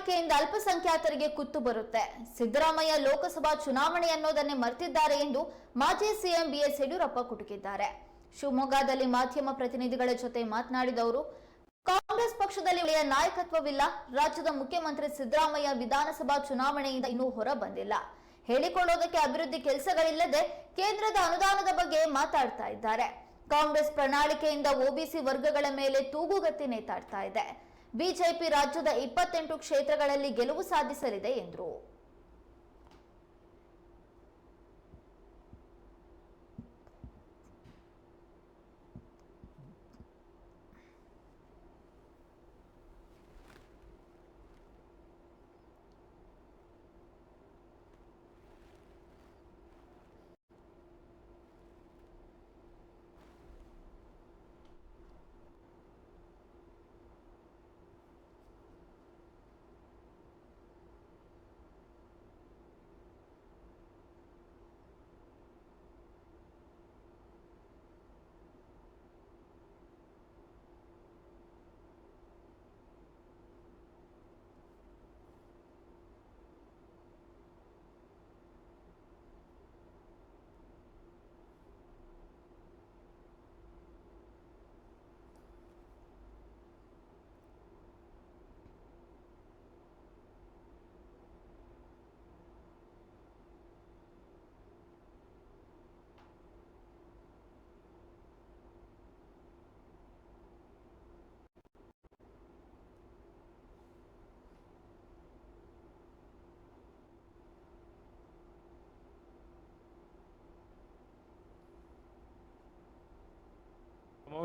ಪ್ರಣಾಳಿಕೆಯಿಂದ ಅಲ್ಪಸಂಖ್ಯಾತರಿಗೆ ಕುತ್ತು ಬರುತ್ತೆ. ಸಿದ್ದರಾಮಯ್ಯ ಲೋಕಸಭಾ ಚುನಾವಣೆ ಅನ್ನೋದನ್ನೇ ಮರೆತಿದ್ದಾರೆ ಎಂದು ಮಾಜಿ ಸಿಎಂ ಬಿಎಸ್ ಯಡಿಯೂರಪ್ಪ ಕುಟುಕಿದ್ದಾರೆ. ಶಿವಮೊಗ್ಗದಲ್ಲಿ ಮಾಧ್ಯಮ ಪ್ರತಿನಿಧಿಗಳ ಜೊತೆ ಮಾತನಾಡಿದ ಅವರು, ಕಾಂಗ್ರೆಸ್ ಪಕ್ಷದಲ್ಲಿ ಒಳ್ಳೆಯ ನಾಯಕತ್ವವಿಲ್ಲ. ರಾಜ್ಯದ ಮುಖ್ಯಮಂತ್ರಿ ಸಿದ್ದರಾಮಯ್ಯ ವಿಧಾನಸಭಾ ಚುನಾವಣೆಯಿಂದ ಇನ್ನೂ ಹೊರ ಬಂದಿಲ್ಲ ಹೇಳಿಕೊಳ್ಳೋದಕ್ಕೆ ಅಭಿವೃದ್ಧಿ ಕೆಲಸಗಳಿಲ್ಲದೆ ಕೇಂದ್ರದ ಅನುದಾನದ ಬಗ್ಗೆ ಮಾತಾಡ್ತಾ ಇದ್ದಾರೆ. ಕಾಂಗ್ರೆಸ್ ಪ್ರಣಾಳಿಕೆಯಿಂದ ಒಬಿಸಿ ವರ್ಗಗಳ ಮೇಲೆ ತೂಗುಗತ್ತಿ ನೇತಾಡ್ತಾ ಇದೆ. ಬಿಜೆಪಿ ರಾಜ್ಯದ ಇಪ್ಪತ್ತೆಂಟು ಕ್ಷೇತ್ರಗಳಲ್ಲಿ ಗೆಲುವು ಸಾಧಿಸಲಿದೆ ಎಂದರು.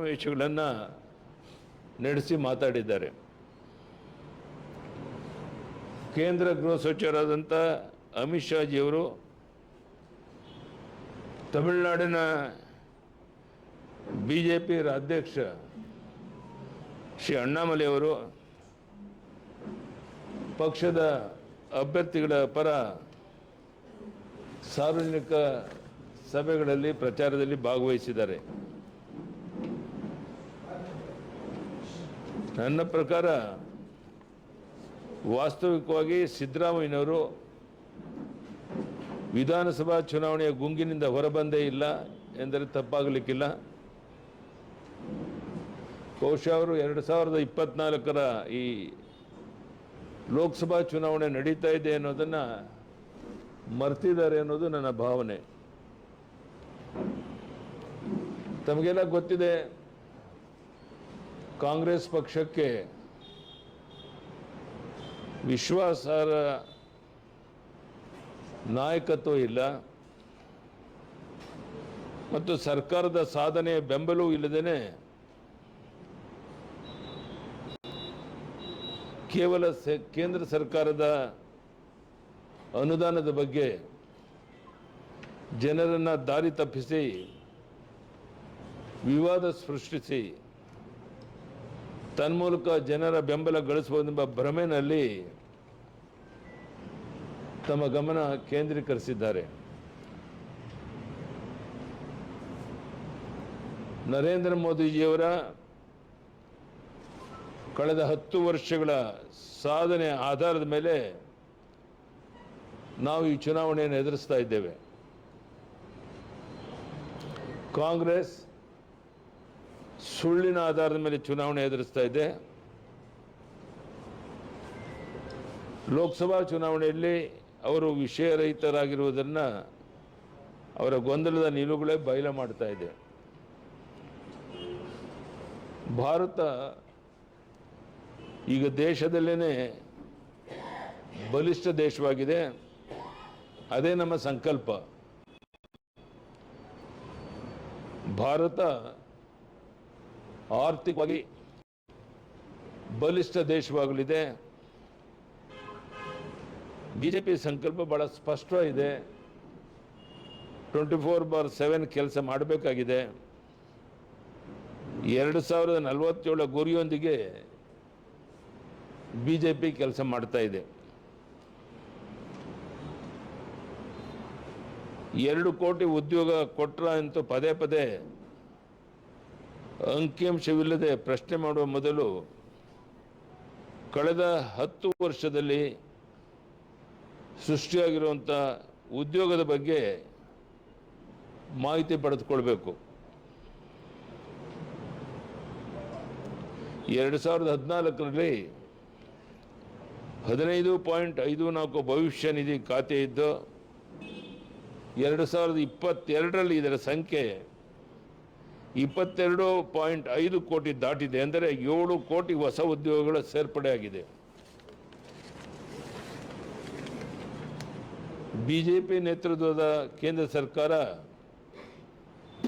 ಸಮಾವೇಶಗಳನ್ನು ನಡೆಸಿ ಮಾತಾಡಿದ್ದಾರೆ. ಕೇಂದ್ರ ಗೃಹ ಸಚಿವರಾದಂಥ ಅಮಿತ್ ಶಾಜಿಯವರು ತಮಿಳುನಾಡಿನ ಬಿ ಜೆ ಪಿ ಅಧ್ಯಕ್ಷ ಶ್ರೀ ಅಣ್ಣಾಮಲೆಯವರು ಪಕ್ಷದ ಅಭ್ಯರ್ಥಿಗಳ ಪರ ಸಾರ್ವಜನಿಕ ಸಭೆಗಳಲ್ಲಿ ಪ್ರಚಾರದಲ್ಲಿ ಭಾಗವಹಿಸಿದ್ದಾರೆ. ನನ್ನ ಪ್ರಕಾರ ವಾಸ್ತವಿಕವಾಗಿ ಸಿದ್ದರಾಮಯ್ಯನವರು ವಿಧಾನಸಭಾ ಚುನಾವಣೆಯ ಗುಂಗಿನಿಂದ ಹೊರಬಂದೇ ಇಲ್ಲ ಎಂದರೆ ತಪ್ಪಾಗಲಿಕ್ಕಿಲ್ಲ. ಬಹುಶಃ ಅವರು ಎರಡು ಸಾವಿರದ ಇಪ್ಪತ್ನಾಲ್ಕರ ಈ ಲೋಕಸಭಾ ಚುನಾವಣೆ ನಡೀತಾ ಇದೆ ಅನ್ನೋದನ್ನು ಮರ್ತಿದ್ದಾರೆ ಅನ್ನೋದು ನನ್ನ ಭಾವನೆ. ತಮಗೆಲ್ಲ ಗೊತ್ತಿದೆ ಕಾಂಗ್ರೆಸ್ ಪಕ್ಷಕ್ಕೆ ವಿಶ್ವಾಸಾರ್ಹ ನಾಯಕತ್ವ ಇಲ್ಲ. ಮತ್ತು ಸರ್ಕಾರದ ಸಾಧನೆಯ ಬೆಂಬಲವೂ ಇಲ್ಲದೇನೆ ಕೇವಲ ಕೇಂದ್ರ ಸರ್ಕಾರದ ಅನುದಾನದ ಬಗ್ಗೆ ಜನರನ್ನು ದಾರಿ ತಪ್ಪಿಸಿ, ವಿವಾದ ಸೃಷ್ಟಿಸಿ ತನ್ಮೂಲಕ ಜನರ ಬೆಂಬಲ ಗಳಿಸಬಹುದೆಂಬ ಭ್ರಮೆನಲ್ಲಿ ತಮ್ಮ ಗಮನ ಕೇಂದ್ರೀಕರಿಸಿದ್ದಾರೆ. ನರೇಂದ್ರ ಮೋದಿಜಿಯವರ ಕಳೆದ ಹತ್ತು ವರ್ಷಗಳ ಸಾಧನೆ ಆಧಾರದ ಮೇಲೆ ನಾವು ಈ ಚುನಾವಣೆಯನ್ನು ಎದುರಿಸ್ತಾ ಇದ್ದೇವೆ. ಕಾಂಗ್ರೆಸ್ ಸುಳ್ಳಿನ ಆಧಾರದ ಮೇಲೆ ಚುನಾವಣೆ ಎದುರಿಸ್ತಾ ಇದೆ. ಲೋಕಸಭಾ ಚುನಾವಣೆಯಲ್ಲಿ ಅವರು ವಿಷಯ ರಹಿತರಾಗಿರುವುದನ್ನು ಅವರ ಗೊಂದಲದ ನಿಲುಗಳೇ ಬಯಲು ಮಾಡ್ತಾ ಇದೆ. ಭಾರತ ಈಗ ದೇಶದಲ್ಲೇ ಬಲಿಷ್ಠ ದೇಶವಾಗಿದೆ. ಅದೇ ನಮ್ಮ ಸಂಕಲ್ಪ. ಭಾರತ ಆರ್ಥಿಕವಾಗಿ ಬಲಿಷ್ಠ ದೇಶವಾಗಲಿದೆ. ಬಿಜೆಪಿ ಸಂಕಲ್ಪ ಬಹಳ ಸ್ಪಷ್ಟವಾಗಿದೆ. ಟ್ವೆಂಟಿ ಫೋರ್ ಬಾರ್ ಸೆವೆನ್ ಕೆಲಸ ಮಾಡಬೇಕಾಗಿದೆ. ಎರಡು ಸಾವಿರದ ನಲವತ್ತೇಳ ಗುರಿಯೊಂದಿಗೆ ಬಿ ಜೆ ಪಿ ಕೆಲಸ ಮಾಡ್ತಾ ಇದೆ. ಎರಡು ಕೋಟಿ ಉದ್ಯೋಗ ಕೊಟ್ರ ಅಂತ ಪದೇ ಪದೇ ಅಂಕಿಅಂಶವಿಲ್ಲದೆ ಪ್ರಶ್ನೆ ಮಾಡುವ ಮೊದಲು ಕಳೆದ ಹತ್ತು ವರ್ಷದಲ್ಲಿ ಸೃಷ್ಟಿಯಾಗಿರುವಂಥ ಉದ್ಯೋಗದ ಬಗ್ಗೆ ಮಾಹಿತಿ ಪಡೆದುಕೊಳ್ಬೇಕು. ಎರಡು ಸಾವಿರದ ಹದಿನಾಲ್ಕರಲ್ಲಿ ಹದಿನೈದು ಪಾಯಿಂಟ್ ಐದು ನಾಲ್ಕು ಭವಿಷ್ಯ ನಿಧಿ ಖಾತೆ ಇದ್ದು, ಎರಡು ಸಾವಿರದ ಇಪ್ಪತ್ತೆರಡರಲ್ಲಿ ಇದರ ಸಂಖ್ಯೆ ಇಪ್ಪತ್ತೆರಡು ಪಾಯಿಂಟ್ ಐದು ಕೋಟಿ ದಾಟಿದೆ ಅಂದರೆ ಏಳು ಕೋಟಿ ಹೊಸ ಉದ್ಯೋಗಗಳ ಸೇರ್ಪಡೆಯಾಗಿದೆ ಬಿಜೆಪಿ ನೇತೃತ್ವದ ಕೇಂದ್ರ ಸರ್ಕಾರ